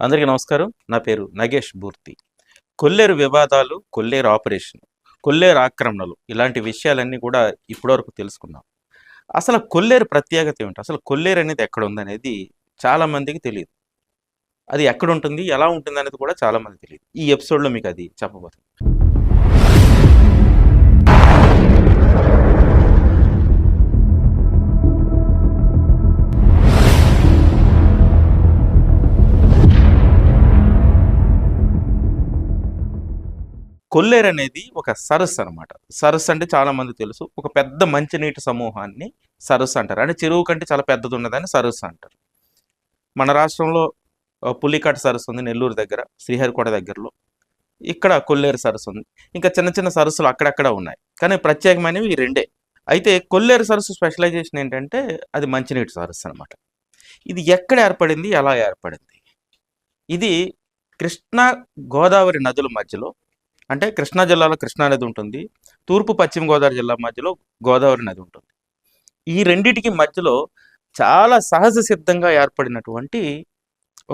అందరికీ నమస్కారం. నా పేరు నగేష్ బూర్తి. కొల్లేరు వివాదాలు కొల్లేరు ఆపరేషన్ కొల్లేరు ఆక్రమణలు ఇలాంటి విషయాలన్నీ కూడా ఇప్పటివరకు తెలుసుకున్నాం. అసలు కొల్లేరు ప్రత్యేకత ఏమిటి? అసలు కొల్లేరు అనేది ఎక్కడ ఉందనేది చాలా మందికి తెలియదు. అది ఎక్కడ ఉంటుంది ఎలా ఉంటుంది అనేది కూడా చాలామంది తెలియదు. ఈ ఎపిసోడ్లో మీకు అది చెప్పబోతుంది కొల్లేరు అనేది ఒక సరస్సు అనమాట సరస్సు అంటే చాలా మంది తెలుసు. ఒక పెద్ద మంచినీటి సమూహాన్ని సరస్సు అంటారు. అంటే చెరువు కంటే చాలా పెద్దది ఉన్నదని సరస్సు అంటారు. మన రాష్ట్రంలో పులికాట సరస్సు ఉంది నెల్లూరు దగ్గర శ్రీహరికోట దగ్గరలో. ఇక్కడ కొల్లేరు సరస్సు ఉంది. ఇంకా చిన్న చిన్న సరస్సులు అక్కడక్కడ ఉన్నాయి. కానీ ప్రత్యేకమైనవి ఈ రెండే. అయితే కొల్లేరు సరస్సు స్పెషలైజేషన్ ఏంటంటే అది మంచినీటి సరస్సు అనమాట ఇది ఎక్కడ ఏర్పడింది? ఎలా ఏర్పడింది? ఇది కృష్ణా గోదావరి నదుల మధ్యలో అంటే కృష్ణా జిల్లాలో కృష్ణా నది ఉంటుంది. తూర్పు పశ్చిమ గోదావరి జిల్లా మధ్యలో గోదావరి నది ఉంటుంది. ఈ రెండిటికి మధ్యలో చాలా సహజ సిద్ధంగా ఏర్పడినటువంటి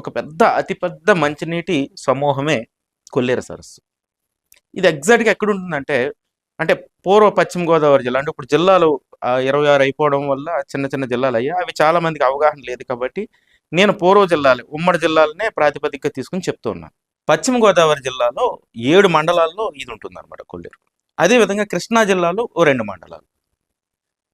ఒక పెద్ద అతిపెద్ద మంచినీటి సమూహమే కొల్లేరు సరస్సు. ఇది ఎగ్జాక్ట్గా ఎక్కడ ఉంటుందంటే అంటే పూర్వ పశ్చిమ గోదావరి జిల్లా అంటే ఇప్పుడు జిల్లాలు ఇరవై ఆరు అయిపోవడం వల్ల చిన్న చిన్న జిల్లాలు అయ్యాయి. అవి చాలా మందికి అవగాహన లేదు కాబట్టి నేను పూర్వ జిల్లాలు ఉమ్మడి జిల్లాలనే ప్రాతిపదికగా తీసుకుని చెప్తున్నాను పశ్చిమ గోదావరి జిల్లాలో ఏడు మండలాల్లో ఇది ఉంటుంది అనమాట కొల్లేరు అదేవిధంగా కృష్ణా జిల్లాలో ఓ రెండు మండలాలు.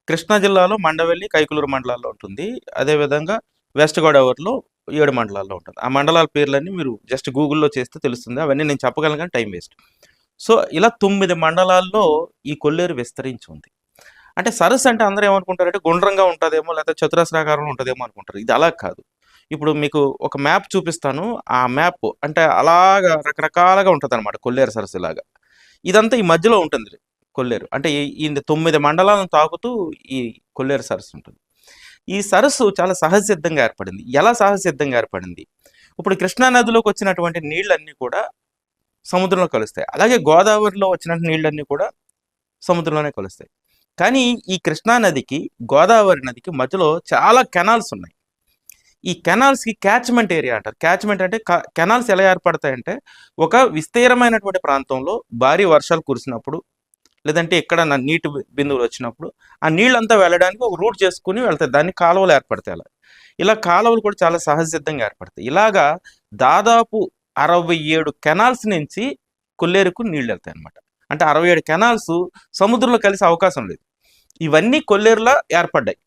కృష్ణా జిల్లాలో మండవెల్లి కైకులూరు మండలాల్లో ఉంటుంది. అదేవిధంగా వెస్ట్ గోదావరిలో ఏడు మండలాల్లో ఉంటుంది. ఆ మండలాల పేర్లన్నీ మీరు జస్ట్ గూగుల్లో చేస్తే తెలుస్తుంది. అవన్నీ నేను చెప్పగలను కానీ టైం వేస్ట్. సో ఇలా తొమ్మిది మండలాల్లో ఈ కొల్లేరు విస్తరించి ఉంది. అంటే సరస్సు అంటే అందరూ ఏమనుకుంటారంటే గుండ్రంగా ఉంటుందేమో లేకపోతే చతురస్రాకారంలో ఉంటుందేమో అనుకుంటారు. ఇది అలా కాదు. ఇప్పుడు మీకు ఒక మ్యాప్ చూపిస్తాను. ఆ మ్యాప్ అంటే అలాగా రకరకాలుగా ఉంటుంది అనమాట కొల్లేరు సరస్సు లాగా. ఇదంతా ఈ మధ్యలో ఉంటుంది కొల్లేరు. అంటే ఈ తొమ్మిది మండలాలను తాకుతూ ఈ కొల్లేరు సరస్సు ఉంటుంది. ఈ సరస్సు చాలా సహజసిద్ధంగా ఏర్పడింది. ఎలా సహజసిద్ధంగా ఏర్పడింది? ఇప్పుడు కృష్ణా నదిలోకి వచ్చినటువంటి నీళ్ళన్నీ కూడా సముద్రంలో కలుస్తాయి. అలాగే గోదావరిలో వచ్చిన నీళ్ళన్నీ కూడా సముద్రంలోనే కలుస్తాయి. కానీ ఈ కృష్ణా నదికి గోదావరి నదికి మధ్యలో చాలా కెనాల్స్ ఉన్నాయి. ఈ కెనాల్స్కి క్యాచ్మెంట్ ఏరియా అంటారు. క్యాచ్మెంట్ అంటే కెనాల్స్ ఎలా ఏర్పడతాయంటే ఒక విస్తీరమైనటువంటి ప్రాంతంలో భారీ వర్షాలు కురిసినప్పుడు లేదంటే ఎక్కడ నీటి బిందువులు వచ్చినప్పుడు ఆ నీళ్ళంతా వెళ్ళడానికి ఒక రూట్ చేసుకుని వెళ్తాయి. దాన్ని కాలువలు ఏర్పడతాయి అలా. ఇలా కాలువలు కూడా చాలా సహజ సిద్ధంగా ఏర్పడతాయి. ఇలాగా దాదాపు అరవై ఏడు కెనాల్స్ నుంచి కొల్లేరుకు నీళ్ళు వెళ్తాయి అనమాట అంటే అరవై ఏడు కెనాల్స్ సముద్రంలో కలిసే అవకాశం లేదు. ఇవన్నీ కొల్లేరులా ఏర్పడ్డాయి.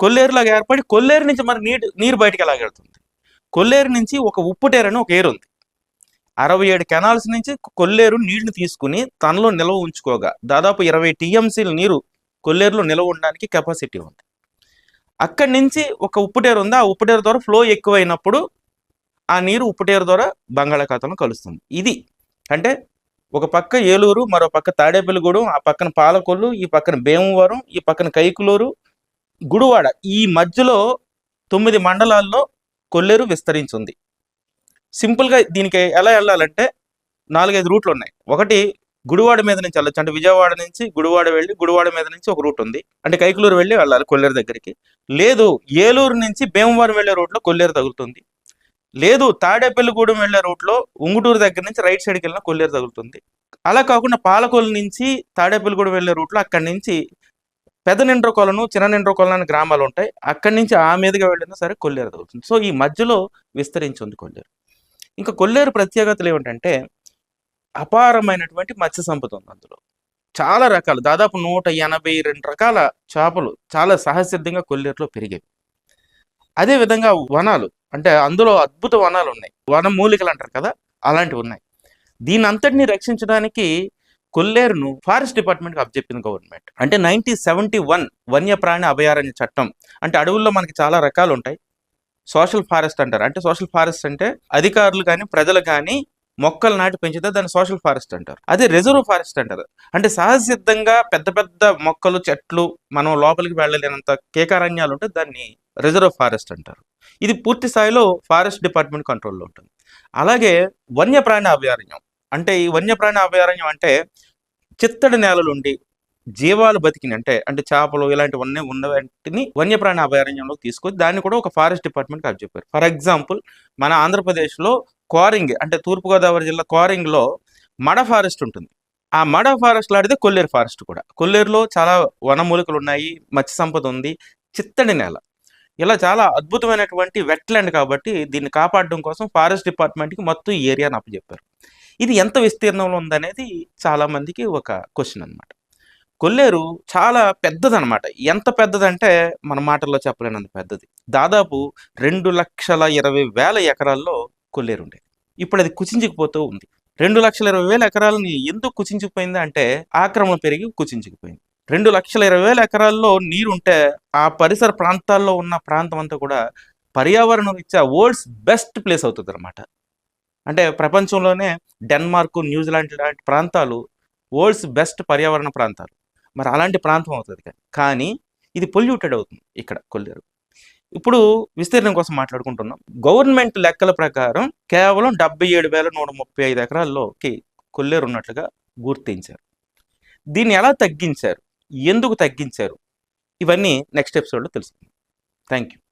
కొల్లేరులాగా ఏర్పడి కొల్లేరు నుంచి మరి నీరు నీరు బయటికి ఎలాగెళ్తుంది కొల్లేరు నుంచి ఒక ఉప్పుటేరు అని ఒక ఏరు ఉంది. అరవై ఏడు కెనాల్స్ నుంచి కొల్లేరు నీళ్ళు తీసుకుని తనలో నిల్వ ఉంచుకోగా దాదాపు ఇరవై టీఎంసీల నీరు కొల్లేరులో నిల్వ ఉండడానికి కెపాసిటీ ఉంది. అక్కడి నుంచి ఒక ఉప్పుటేరు ఉంది. ఆ ఉప్పుటేరు ద్వారా ఫ్లో ఎక్కువైనప్పుడు ఆ నీరు ఉప్పుటేరు ద్వారా బంగాళాఖాతంలో కలుస్తుంది. ఇది అంటే ఒక పక్క ఏలూరు మరో పక్క తాడేపల్లిగూడెం ఆ పక్కన పాలకొల్లు ఈ పక్కన భీమవరం ఈ పక్కన కైకులూరు గుడివాడ ఈ మధ్యలో తొమ్మిది మండలాల్లో కొల్లేరు విస్తరించింది. సింపుల్గా దీనికి ఎలా వెళ్ళాలంటే నాలుగైదు రూట్లు ఉన్నాయి ఒకటి గుడివాడ మీద నుంచి వెళ్ళచ్చు అంటే విజయవాడ నుంచి గుడివాడ వెళ్ళి గుడివాడ మీద నుంచి ఒక రూట్ ఉంది. అంటే కైకులూరు వెళ్ళి వెళ్ళాలి కొల్లేరు దగ్గరికి. లేదు ఏలూరు నుంచి భీమవరం వెళ్ళే రూట్లో కొల్లేరు తగులుతుంది. లేదు తాడేపల్లిగూడెం వెళ్ళే రూట్లో ఉంగుటూరు దగ్గర నుంచి రైట్ సైడ్కి వెళ్ళిన కొల్లేరు తగులుతుంది. అలా కాకుండా పాలకొల్లు నుంచి తాడేపల్లిగూడెం వెళ్ళే రూట్లో అక్కడి నుంచి పెద్ద నిండ్రకొలను చిన్న నిండ్రకోలను అనే గ్రామాలు ఉంటాయి. అక్కడి నుంచి ఆ మీదుగా వెళ్ళినా సరే కొల్లేరు తగులుతుంది. సో ఈ మధ్యలో విస్తరించి ఉంది కొల్లేరు. ఇంకా కొల్లేరు ప్రత్యేకతలు ఏమిటంటే అపారమైనటువంటి మత్స్య సంపద ఉంది అందులో. చాలా రకాలు దాదాపు నూట ఎనభై రెండు రకాల చేపలు చాలా సహసిద్ధంగా కొల్లేరులో పెరిగేవి అదే విధంగా వనాలు అంటే అందులో అద్భుత వనాలు ఉన్నాయి. వన మూలికలు అంటారు కదా అలాంటివి ఉన్నాయి. దీని అంతటిని రక్షించడానికి కొల్లేరును ఫారెస్ట్ డిపార్ట్మెంట్కి అప్పచెప్పింది గవర్నమెంట్. అంటే నైన్టీన్ సెవెంటీ వన్ వన్యప్రాణి అభయారణ్య చట్టం. అంటే అడవుల్లో మనకి చాలా రకాలు ఉంటాయి సోషల్ ఫారెస్ట్ అంటారు. అంటే సోషల్ ఫారెస్ట్ అంటే అధికారులు కానీ ప్రజలు కానీ మొక్కలు నాటి పెంచితే దాన్ని సోషల్ ఫారెస్ట్ అంటారు. అదే రిజర్వ్ ఫారెస్ట్ అంటారు. అంటే సహజసిద్ధంగా పెద్ద పెద్ద మొక్కలు చెట్లు మనం లోపలికి వెళ్ళలేనంత కేకారణ్యాలు ఉంటే దాన్ని రిజర్వ్ ఫారెస్ట్ అంటారు. ఇది పూర్తి స్థాయిలో ఫారెస్ట్ డిపార్ట్మెంట్ కంట్రోల్లో ఉంటుంది. అలాగే వన్యప్రాణి అభయారణ్యం. అంటే ఈ వన్యప్రాణి అభయారణ్యం అంటే చిత్తడి నేలలుండి జీవాలు బతికిన అంటే అంటే చేపలు ఇలాంటివన్నీ ఉన్న వాటిని వన్యప్రాణి అభయారణ్యంలోకి తీసుకొచ్చి దాన్ని కూడా ఒక ఫారెస్ట్ డిపార్ట్మెంట్ అప్ చెప్పారు. ఫర్ ఎగ్జాంపుల్ మన ఆంధ్రప్రదేశ్లో కోరింగ్ అంటే తూర్పుగోదావరి జిల్లా కోరింగ్లో మడ ఫారెస్ట్ ఉంటుంది. ఆ మడ ఫారెస్ట్ లాంటిదే కొల్లేరు ఫారెస్ట్ కూడా. కొల్లేరులో చాలా వనమూలికలు ఉన్నాయి మత్స్య సంపద ఉంది చిత్తడి నేల. ఇలా చాలా అద్భుతమైనటువంటి వెట్లాండ్ కాబట్టి దీన్ని కాపాడడం కోసం ఫారెస్ట్ డిపార్ట్మెంట్కి మొత్తం ఈ ఏరియాని అప్పచెప్పారు. ఇది ఎంత విస్తీర్ణంలో ఉందనేది చాలా మందికి ఒక క్వశ్చన్ అన్నమాట. కొల్లేరు చాలా పెద్దదనమాట ఎంత పెద్దదంటే మన మాటల్లో చెప్పలేనంత పెద్దది. దాదాపు రెండు లక్షల ఇరవై వేల ఎకరాల్లో కొల్లేరు ఉండేది. ఇప్పుడు అది కుచించుకుపోతూ ఉంది. రెండు లక్షల ఇరవై వేల ఎకరాలని ఎందుకు కుచించుకుపోయింది అంటే ఆక్రమణ పెరిగి కుచించుకుపోయింది. రెండు లక్షల ఇరవై వేల ఎకరాల్లో నీరు ఉంటే ఆ పరిసర ప్రాంతాల్లో ఉన్న ప్రాంతం అంతా కూడా పర్యావరణం ఇచ్చే వరల్డ్స్ బెస్ట్ ప్లేస్ అవుతుంది అనమాట అంటే ప్రపంచంలోనే డెన్మార్క్ న్యూజిలాండ్ లాంటి ప్రాంతాలు వరల్డ్స్ బెస్ట్ పర్యావరణ ప్రాంతాలు. మరి అలాంటి ప్రాంతం అవుతుంది కానీ ఇది పొల్యూటెడ్ అవుతుంది ఇక్కడ కొల్లేరు. ఇప్పుడు విస్తీర్ణం కోసం మాట్లాడుకుంటున్నాం. గవర్నమెంట్ లెక్కల ప్రకారం కేవలం డెబ్బై ఏడు వేల నూట ముప్పై ఐదు ఎకరాల్లోకి కొల్లేరు ఉన్నట్లుగా గుర్తించారు. దీన్ని ఎలా తగ్గించారు? ఎందుకు తగ్గించారు? ఇవన్నీ నెక్స్ట్ ఎపిసోడ్లో తెలుసుకుందాం. Thank you